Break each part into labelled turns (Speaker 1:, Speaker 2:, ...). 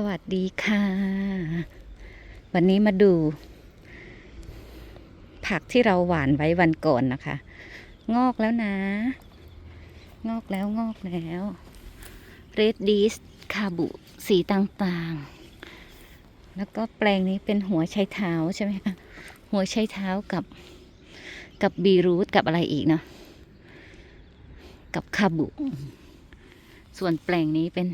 Speaker 1: สวัสดีค่ะ วันนี้มาดู ผักที่เราหวานไว้วันก่อนนะคะ งอกแล้วนะ งอกแล้วงอกแล้วเรดดิสคาบุสีต่างๆ แล้วก็แปลงนี้เป็นหัวไชเท้าใช่ไหมคะหัวไชเท้ากับกับบีรูทกับอะไรอีกเนาะกับคาบุ ส่วนแปลงนี้เป็น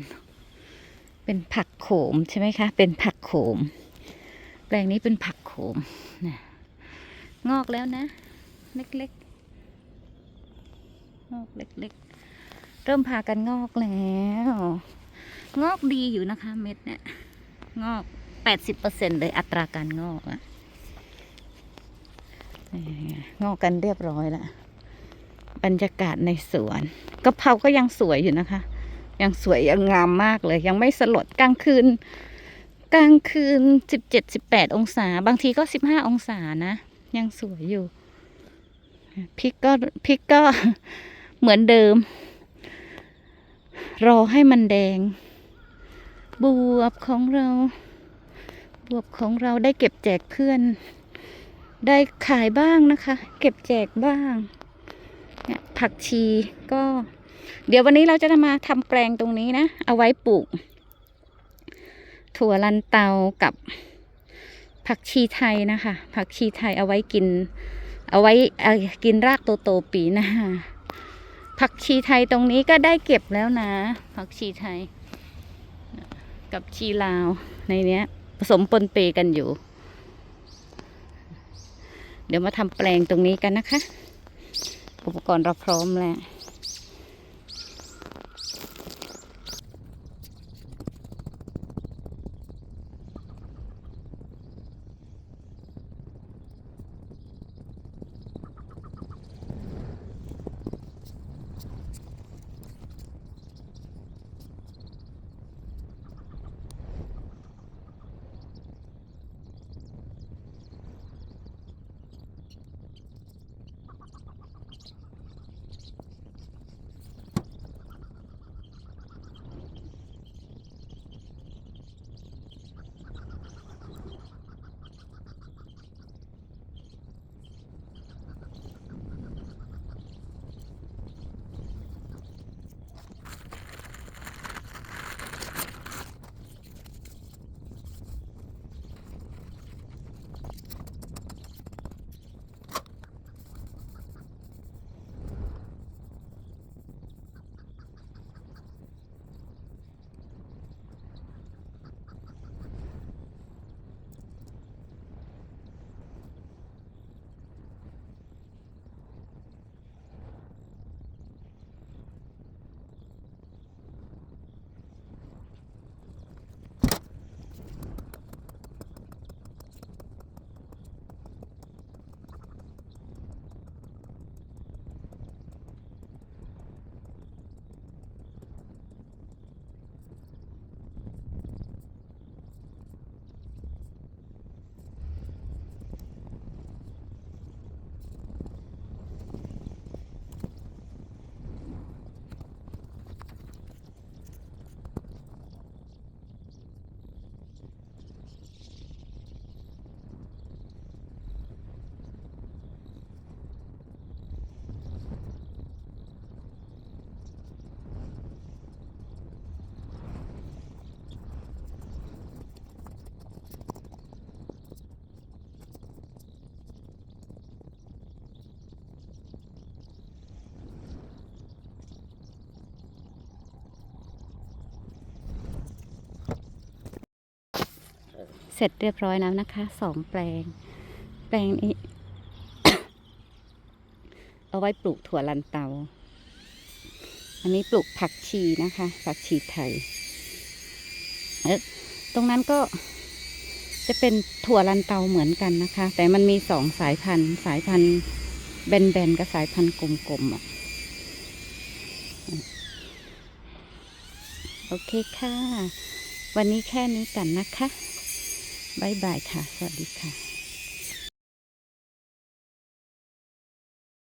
Speaker 1: เป็นผักโขมใช่ไหมคะ เป็นผักโขม แปลงนี้เป็นผักโขมนะงอกแล้วนะ เล็กๆ งอกเล็กๆ เริ่มพากันงอกแล้ว งอกดีอยู่นะคะ เม็ดเนี่ยงอกแปดสิบเปอร์เซ็นเลยอัตราการงอกอะงอกกันเรียบร้อยแล้วบรรยากาศในสวนกะเพราก็ยังสวยอยู่นะคะ ยังสวยยังงามมากเลยยังไม่สลดกลางคืน กลางคืนสิบเจ็ดสิบแปดองศา บางทีก็สิบห้าองศานะ ยังสวยอยู่พริกก็พริกก็เหมือนเดิม รอให้มันแดง บวบของเรา บวบของเราได้เก็บแจกเพื่อน ได้ขายบ้างนะคะ เก็บแจกบ้างเนี่ยผักชีก็ เดี๋ยววันนี้เราจะมาทำแปลงตรงนี้นะ เอาไว้ปลูก ถั่วลันเตากับผักชีไทยนะคะ ผักชีไทยเอาไว้กิน เอาไว้กินรากโตๆปีหน้าผักชีไทยตรงนี้ก็ได้เก็บแล้วนะ ผักชีไทย กับชีลาวในเนี้ย ผสมปนเปกันอยู่ เดี๋ยวมาทำแปลงตรงนี้กันนะคะ อุปกรณ์เราพร้อมแล้ว เสร็จเรียบร้อยแล้วนะคะสองแปลง แปลงนี้ เอาไว้ปลูกถั่วลันเตา อันนี้ปลูกผักชีนะคะ ผักชีไทยตรงนั้นก็จะเป็นถั่วลันเตาเหมือนกันนะคะ แต่มันมีสองสายพันธุ์ สายพันธุ์แบนๆกับสายพันธุ์กลมๆอะโอเคค่ะ วันนี้แค่นี้กันนะคะ บายบายค่ะ สวัสดีค่ะ